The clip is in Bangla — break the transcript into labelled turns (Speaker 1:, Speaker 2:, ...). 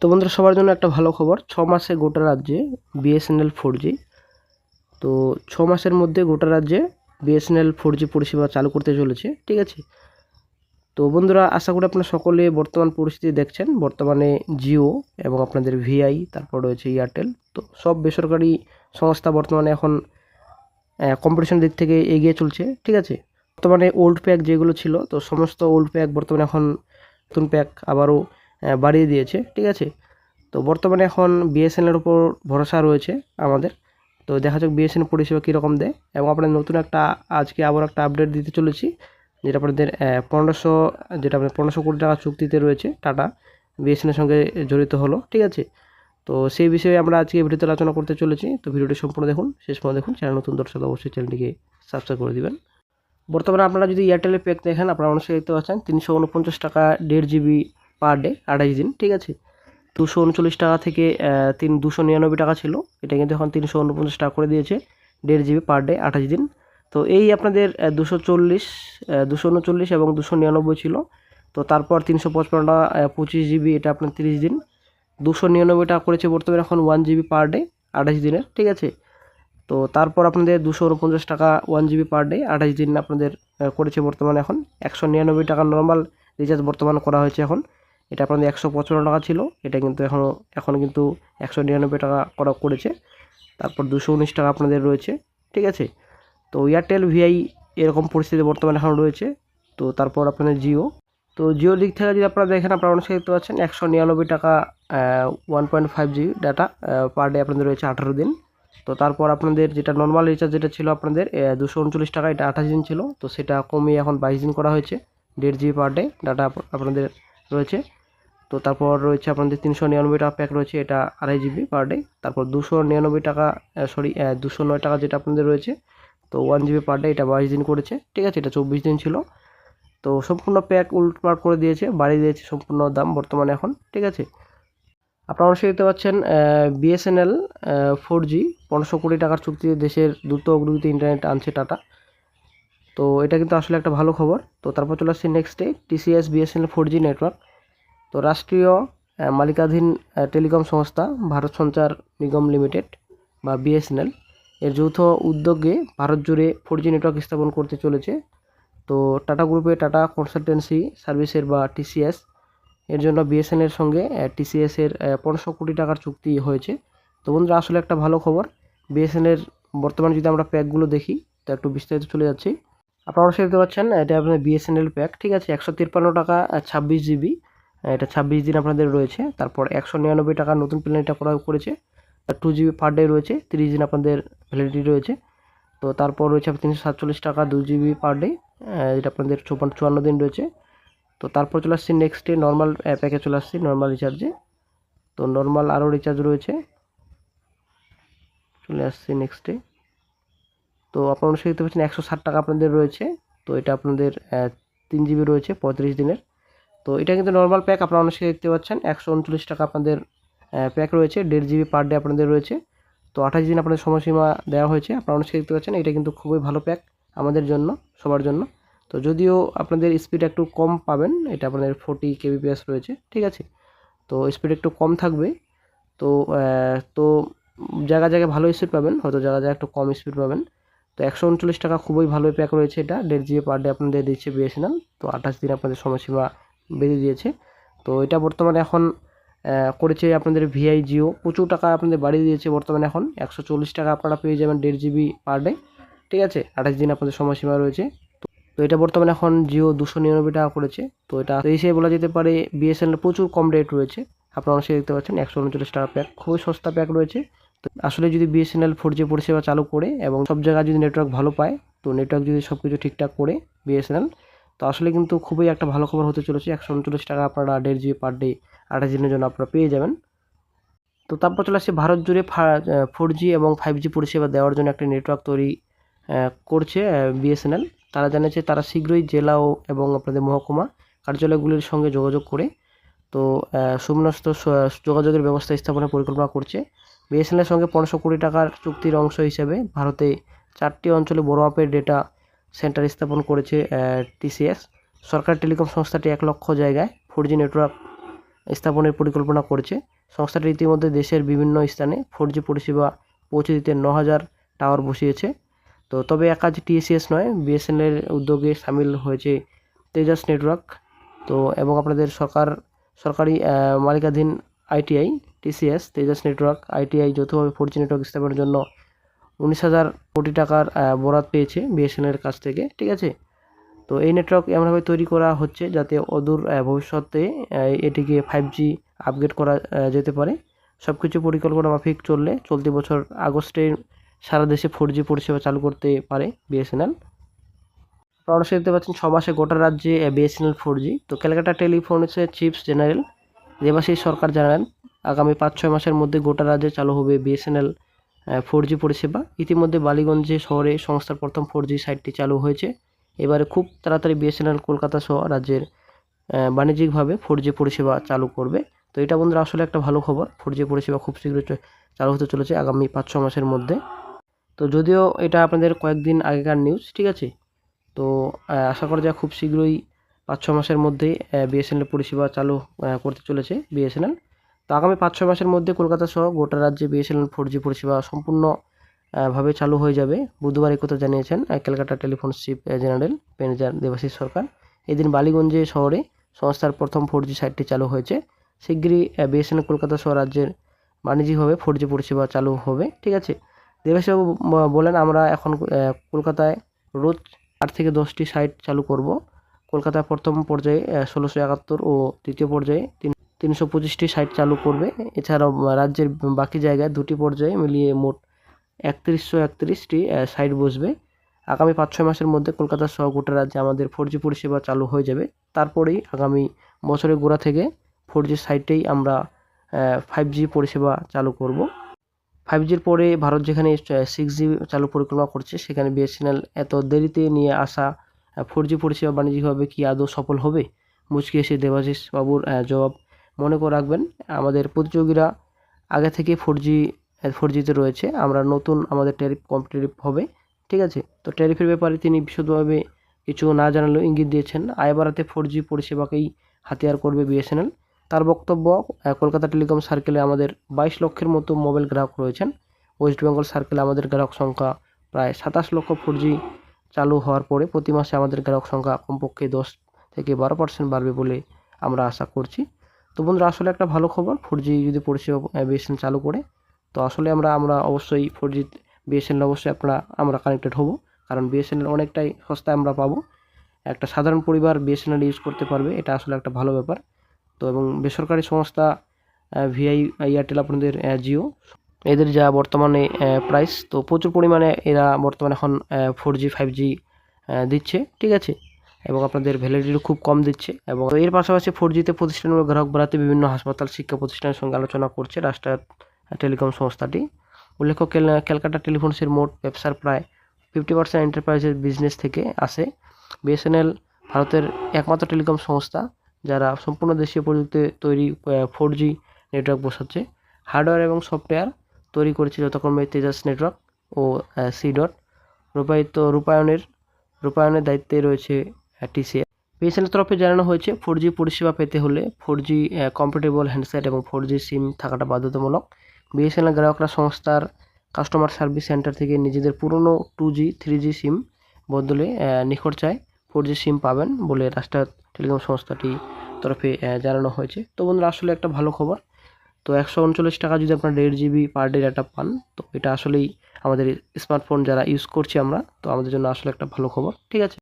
Speaker 1: তো বন্ধুরা, সবার জন্য একটা ভালো খবর। ছ মাসে গোটা রাজ্যে বিএসএনএল ফোর জি তো ছ মাসের মধ্যে গোটা রাজ্যে বিএসএনএল ফোর জি পরিষেবা চালু করতে চলেছে, ঠিক আছে? তো বন্ধুরা, আশা করি আপনারা সকলে বর্তমান পরিস্থিতি দেখছেন। বর্তমানে জিও এবং আপনাদের ভিআই তারপর রয়েছে এয়ারটেল তো সব বেসরকারি সংস্থা বর্তমানে এখন কম্পিটিশন দিক থেকে এগিয়ে চলছে, ঠিক আছে? বর্তমানে ওল্ড প্যাক যেগুলো ছিল, তো সমস্ত ওল্ড প্যাক বর্তমানে এখন নতুন প্যাক আবারও বাড়িয়ে দিয়েছে, ঠিক আছে? তো বর্তমানে এখন বিএসএনএলের উপর ভরসা রয়েছে আমাদের। তো দেখা যাক বিএসএনএল পরিষেবা কীরকম দেয় এবং আপনাদের নতুন একটা আজকে আবার একটা আপডেট দিতে চলেছি, যেটা আপনাদের পনেরোশো, যেটা আপনাদের পনেরোশো কোটি টাকা চুক্তিতে রয়েছে, টাটা। বিএসএনএলের সঙ্গে জড়িত হলো, ঠিক আছে? তো সেই বিষয়ে আমরা আজকে ভিডিওতে আলোচনা করতে চলেছি। তো ভিডিওটি সম্পূর্ণ দেখুন, শেষ পর্যন্ত দেখুন। চ্যানেল নতুন দর্শক অবশ্যই চ্যানেলটিকে সাবস্ক্রাইব করে দিবেন। বর্তমানে আপনারা যদি এয়ারটেলের প্যাক দেখেন, আপনারা অবশ্যই দেখতে পাচ্ছেন তিনশো উনপঞ্চাশ টাকা দেড় জিবি পার ডে আঠাশ দিন ঠিক আছে? দুশো উনচল্লিশ টাকা থেকে তিন, দুশো নিরানব্বই টাকা ছিল। এটা কিন্তু এখন তিনশো উনপঞ্চাশ টাকা করে দিয়েছে, দেড় জিবি পার ডে আঠাশ দিন। তো এই আপনাদের দুশো চল্লিশ দুশো উনচল্লিশ এবং দুশো নিরানব্বই ছিল। তো তারপর তিনশো পঁচপান্ন টাকা পঁচিশ জিবি এটা আপনার তিরিশ দিন। দুশো নিরানব্বই টাকা করেছে বর্তমানে এখন ওয়ান জিবি পার ডে আঠাশ দিনের, ঠিক আছে? তো তারপর আপনাদের দুশো উনপঞ্চাশ টাকা ওয়ান জিবি পার ডে আঠাশ দিন আপনাদের করেছে বর্তমানে এখন। একশো নিরানব্বই টাকা নর্মাল রিচার্জ বর্তমান করা হয়েছে এখন। এটা আপনাদের একশো পঁচপান্ন টাকা ছিল। এটা কিন্তু এখনও এখন কিন্তু একশো নিরানব্বই টাকা করা করেছে। তারপর দুশো উনিশ টাকা আপনাদের রয়েছে। ঠিক আছে? তো এয়ারটেল ভিআই এরকম পরিস্থিতি বর্তমানে এখন রয়েছে। তো তারপর আপনাদের জিও তো জিও দিক থেকে যদি আপনারা দেখেন, আপনারা অনেক দেখতে পাচ্ছেন। একশো নিরানব্বই টাকা one point five GB data per day আপনাদের রয়েছে আঠারো দিন। তো তারপর আপনাদের যেটা নর্মাল রিচার্জ যেটা ছিল আপনাদের দুশো উনচল্লিশ টাকা, এটা আঠাশ দিন ছিল। তো সেটা কমিয়ে এখন বাইশ দিন করা হয়েছে। দেড় জিবি পার ডে ডাটা আপনাদের রয়েছে। তো তারপর রয়েছে আপনাদের তিনশো নিরানব্বই টাকা প্যাক রয়েছে, এটা আড়াই জিবি পার ডে তারপর দুশো নিরানব্বই টাকা সরি দুশো নয় টাকা যেটা আপনাদের রয়েছে, তো ওয়ান জিবি পার ডে এটা বাইশ দিন করেছে। ঠিক আছে, এটা চব্বিশ দিন ছিল। তো সম্পূর্ণ প্যাক উল্টপাট করে দিয়েছে, বাড়িয়ে দিয়েছে সম্পূর্ণ দাম বর্তমানে এখন। ঠিক আছে? আপনারা অবশ্যই দেখতে পাচ্ছেন বিএসএনএল ফোর জি পনেরোশো কোটি টাকার চুক্তিতে দেশের দ্রুত অগ্রগতি ইন্টারনেট আনছে টাটা তো এটা কিন্তু আসলে একটা ভালো খবর। তো তারপর চলে আসছে নেক্সটে TCS BSNL four G network তো রাষ্ট্রীয় মালিকাধীন টেলিকম সংস্থা ভারত সঞ্চার নিগম লিমিটেড বা বিএসএনএল এর যৌথ উদ্যোগে ভারত জুড়ে ফোর জি নেটওয়ার্ক স্থাপন করতে চলেছে। তো টাটা গ্রুপে টাটা কনসালটেন্সি সার্ভিসের বা টিসিএস এর জন্য বিএসএনএল সঙ্গে টিসিএস এর পনেরোশো কোটি টাকার চুক্তি হয়েছে। তো বন্ধুরা, আসলে একটা ভালো খবর। বিএসএনএল বর্তমানে যদি আমরা প্যাকগুলো দেখি, তো একটু বিস্তারিত চলে যাচ্ছি। আপনারা দেখতে পাচ্ছেন, এটা আপনার বিএসএনএল প্যাক ঠিক আছে? একশো তিপ্পান্ন টাকা ছাব্বিশ জিবি এটা ছাব্বিশ দিন আপনাদের রয়েছে। তারপর একশো নিরানব্বই টাকা নতুন প্ল্যান এটা করা করেছে। টু জিবি পার ডে রয়েছে, তিরিশ দিন আপনাদের ভ্যালিডিটি রয়েছে। তো তারপর রয়েছে তিনশো সাতচল্লিশ টাকা দু জিবি পার ডে যেটা আপনাদের চৌপান্ন, চুয়ান্ন দিন রয়েছে। তো তারপর চলে আসছি নেক্সট ডে নর্মাল প্যাকে চলে আসছি নর্মাল রিচার্জে তো নর্মাল আরও রিচার্জ রয়েছে। চলে আসছি নেক্সট ডে তো আপনারা অবশ্যই দেখতে পাচ্ছেন একশো ষাট টাকা আপনাদের রয়েছে। তো এটা আপনাদের তিন জিবি রয়েছে পঁয়ত্রিশ দিনের। তো এটা কিন্তু নর্মাল প্যাক আপনারা অনেকে দেখতে পাচ্ছেন। একশো উনচল্লিশ টাকা আপনাদের প্যাক রয়েছে, দেড় জিবি পার ডে আপনাদের রয়েছে। তো আঠাশ দিন আপনাদের সময়সীমা দেওয়া হয়েছে, আপনারা অনেকে দেখতে পাচ্ছেন, এটা কিন্তু খুবই ভালো প্যাক আমাদের জন্য, সবার জন্য। তো যদিও আপনাদের স্পিড একটু কম পাবেন, এটা আপনাদের ফোর্টি কেবিপিএস রয়েছে, ঠিক আছে? তো স্পিড একটু কম থাকবে। তো তো জায়গা জায়গায় ভালো স্পিড পাবেন, হয়তো জায়গা জায়গায় একটু কম স্পিড পাবেন। তো একশো উনচল্লিশ টাকা খুবই ভালো প্যাক রয়েছে এটা, দেড় জিবি পার ডে আপনাদের দিচ্ছে বিএসএনএল তো আঠাশ দিন আপনাদের সময়সীমা বেঁধে দিয়েছে। তো এটা বর্তমানে এখন করেছে আপনাদের ভিআই জিও প্রচুর টাকা আপনাদের বাড়িয়ে দিয়েছে বর্তমানে এখন। একশো চল্লিশ টাকা আপনারা পেয়ে যাবেন দেড় জিবি পার ডে ঠিক আছে? আঠাশ দিন আপনাদের সময়সীমা রয়েছে। তো- এটা বর্তমানে এখন জিও দুশো নিরানব্বই টাকা করেছে। তো এটা এই হিসেবে বলা যেতে পারে বিএসএনএল প্রচুর কম রেট রয়েছে। আপনারা অবশ্যই দেখতে পাচ্ছেন একশো উনচল্লিশ টাকা প্যাক খুবই সস্তা প্যাক রয়েছে। তো আসলে যদি বিএসএনএল ফোর জি পরিষেবা চালু করে এবং সব জায়গায় যদি নেটওয়ার্ক ভালো পায়, তো নেটওয়ার্ক যদি সব কিছু ঠিকঠাক করে বিএসএনএল তো আসলে কিন্তু খুবই একটা ভালো খবর হতে চলেছে। একশো উনচল্লিশ টাকা আপনারা দেড় জিবি পার ডে আঠাশ দিনের জন্য আপনারা পেয়ে যাবেন। তো তারপর চলে আসছে ভারত জুড়ে ফোর জি এবং ফাইভ জি পরিষেবা দেওয়ার জন্য একটা নেটওয়ার্ক তৈরি করছে বিএসএনএল তারা জানিয়েছে তারা শীঘ্রই জেলা ও এবং আপনাদের মহকুমা কার্যালয়গুলির সঙ্গে যোগাযোগ করে তো আহ, সুবিন্যস্ত স- যোগাযোগের ব্যবস্থা স্থাপনের পরিকল্পনা করছে। বিএসএনএলের সঙ্গে পনেরোশো কোটি টাকার চুক্তির অংশ হিসেবে ভারতে চারটি অঞ্চলে বড় মাপের ডেটা সেন্টার স্থাপন করেছে টিসিএস। সরকার টেলিকম সংস্থাটি এক লক্ষ জায়গায় ফোর জি নেটওয়ার্ক স্থাপনের পরিকল্পনা করেছে। সংস্থাটি ইতিমধ্যে দেশের বিভিন্ন স্থানে ফোর জি পরিষেবা পৌঁছে দিতে ন হাজার টাওয়ার বসিয়েছে। তো তবে একা যে টিএসিএস নয়, বিএসএনএল উদ্যোগে সামিল হয়েছে তেজাস নেটওয়ার্ক তো এবং আপনাদের সরকার, সরকারি মালিকাধীন ITI TCS, Tejas network ITI যৌথভাবে ফোর জি নেটওয়ার্ক স্থাপনের জন্য উনিশ হাজার কোটি টাকার বরাদ পেয়েছে বিএসএনএলের কাছ থেকে, ঠিক আছে? তো এই নেটওয়ার্ক এমনভাবে তৈরি করা হচ্ছে যাতে অদূর ভবিষ্যতে এটিকে ফাইভ জি আপগ্রেড করা যেতে পারে। সব কিছু পরিকল্পনা মাফিক চললে চলতি বছর আগস্টে সারা দেশে ফোর জি পরিষেবা চালু করতে পারে বিএসএনএল আপনারা দেখতে পাচ্ছেন ছ মাসে গোটা রাজ্যে বিএসএনএল ফোর জি তো ক্যালকাটা টেলিফোনিক্সের চিফস জেনারেল। দেবাশিস সরকার জানালেন, আগামী পাঁচ ছয় মাসের মধ্যে গোটা রাজ্যে চালু হবে বিএসএনএল ফোর জি পরিষেবা। ইতিমধ্যে বালিগঞ্জে শহরে সংস্থার প্রথম ফোর জি সাইটটি চালু হয়েছে। এবারে খুব তাড়াতাড়ি বিএসএনএল কলকাতা সহ রাজ্যের বাণিজ্যিকভাবে ফোর জি পরিষেবা চালু করবে। তো এটা বন্ধুরা আসলে একটা ভালো খবর। ফোর জি পরিষেবা খুব শীঘ্রই চালু হতে চলেছে আগামী পাঁচ ছ মাসের মধ্যে। তো যদিও এটা আপনাদের কয়েকদিন আগেকার নিউজ ঠিক আছে? তো আশা করা যায় খুব শীঘ্রই পাঁচ ছ মাসের মধ্যেই বিএসএনএল পরিষেবা চালু করতে চলেছে বিএসএনএল তো আগামী পাঁচ ছ মাসের মধ্যে কলকাতা সহ গোটা রাজ্যে বিএসএনএল ফোর জি পরিষেবা সম্পূর্ণ ভাবে চালু হয়ে যাবে। বুধবার এই কথা জানিয়েছেন Calcutta telephone chief general manager Debashis Sarkar. এদিন বালিগঞ্জে শহরে সংস্থার প্রথম ফোর জি সাইটটি চালু হয়েছে। শিগগিরই বিএসএনএল কলকাতা সহ রাজ্যের বাণিজ্যিকভাবে ফোর জি পরিষেবা চালু হবে। ঠিক আছে? দেবাশিসবাবু বলেন আমরা এখন কলকাতায় রোজ আট থেকে দশটি সাইট চালু করব। কলকাতায় প্রথম পর্যায়ে ষোলোশো একাত্তর ও দ্বিতীয় পর্যায়ে তিন তিনশো পঁচিশটি সাইট চালু করবে। এছাড়াও রাজ্যের বাকি জায়গায় দুটি পর্যায়ে মিলিয়ে মোট একত্রিশশো একত্রিশটি সাইট বসবে। আগামী পাঁচ ছয় মাসের মধ্যে কলকাতা সহ গোটা রাজ্যে আমাদের ফোর জি পরিষেবা চালু হয়ে যাবে। তারপরেই আগামী বছরের গোড়া থেকে ফোর জি সাইটেই আমরা ফাইভ জি পরিষেবা চালু করব। ফাইভ জির পরে ভারত যেখানে সিক্স জি চালু পরিকল্পনা করছে, সেখানে বিএসএনএল এত দেরিতে নিয়ে আসা ফোর জি পরিষেবা বাণিজ্যিকভাবে কি আদৌ সফল হবে? মুচকি এসে দেবাশিস বাবুর জবাব মনে করে রাখবেন, আমাদের প্রতিযোগীরা আগে থেকে ফোর জি ফোর জিতে রয়েছে, আমরা নতুন আমাদের ট্যারিফ কম্পিটিটিভ হবে, ঠিক আছে? তো ট্যারিফের ব্যাপারে তিনি বিশদভাবে কিছু না জানালেও ইঙ্গিত দিয়েছেন আয় বাড়াতে ফোর জি পরিষেবাকেই হাতিয়ার করবে বিএসএনএল তার বক্তব্য কলকাতা টেলিকম সার্কেলে আমাদের বাইশ লক্ষের মতো মোবাইল গ্রাহক রয়েছেন ওয়েস্ট বেঙ্গল সার্কেলে আমাদের গ্রাহক সংখ্যা প্রায় সাতাশ লক্ষ ফোর জি চালু হওয়ার পরে প্রতি মাসে আমাদের গ্রাহক সংখ্যা কমপক্ষে দশ থেকে বারো পার্সেন্ট বাড়বে বলে আমরা আশা করছি। তো বন্ধুরা, আসলে একটা ভালো খবর ফোর জি যদি পরিষেবা বিএসএনএল চালু করে, তো আসলে আমরা আমরা অবশ্যই ফোর জি বিএসএনএল অবশ্যই আপনারা, আমরা কানেক্টেড হব। কারণ বিএসএনএল অনেকটাই সস্তায় আমরা পাবো। একটা সাধারণ পরিবার বিএসএনএল ইউজ করতে পারবে, এটা আসলে একটা ভালো ব্যাপার। তো এবং বেসরকারি সংস্থা ভিআই এয়ারটেল আপনাদের জিও এদের যা বর্তমানে প্রাইস তো প্রচুর পরিমাণে এরা বর্তমানে এখন ফোর জি ফাইভ জি দিচ্ছে। ঠিক আছে? এবং আপনাদের ভ্যালিডিটিও খুব কম দিচ্ছে। এবং এর পাশাপাশি ফোর জিতে প্রতিষ্ঠানমূলক গ্রাহক বাড়াতে বিভিন্ন হাসপাতাল শিক্ষা প্রতিষ্ঠানের সঙ্গে আলোচনা করছে রাষ্ট্রায়ত্ত টেলিকম সংস্থাটি। উল্লেখ্য ক্যালকাটা টেলিফোনসের মোট ব্যবসার প্রায় ফিফটি পার্সেন্ট এন্টারপ্রাইজের বিজনেস থেকে আসে। বিএসএনএল ভারতের একমাত্র টেলিকম সংস্থা, যারা সম্পূর্ণ দেশীয় প্রযুক্তি তৈরি ফোর জি নেটওয়ার্ক বসাচ্ছে। হার্ডওয়্যার এবং সফটওয়্যার তৈরি করেছে যথাক্রমে তেজাস নেটওয়ার্ক ও সি ডট রূপায়িত, রূপায়ণের রূপায়ণের দায়িত্বে রয়েছে টিসিএ বিএসএনএল তরফে জানানো হয়েছে ফোর জি পরিষেবা পেতে হলে ফোর জি কম্পিটেবল হ্যান্ডসেট এবং ফোর জি সিম থাকাটা বাধ্যতামূলক। বিএসএনএল গ্রাহকরা সংস্থার কাস্টমার সার্ভিস সেন্টার থেকে নিজেদের পুরনো টু জি থ্রি জি সিম বদলে নিখরচায় ফোর জি সিম পাবেন বলে রাষ্ট্রায়ত্ত টেলিকম সংস্থাটি তরফে জানানো হয়েছে। তো বন্ধুরা, আসলে একটা ভালো খবর। তো একশো উনচল্লিশ টাকা যদি আপনার দেড় জিবি পার ডে ডাটা পান, তো এটা আসলেই আমাদের স্মার্টফোন যারা ইউজ করছি আমরা, তো আমাদের জন্য আসলে একটা ভালো খবর। ঠিক আছে?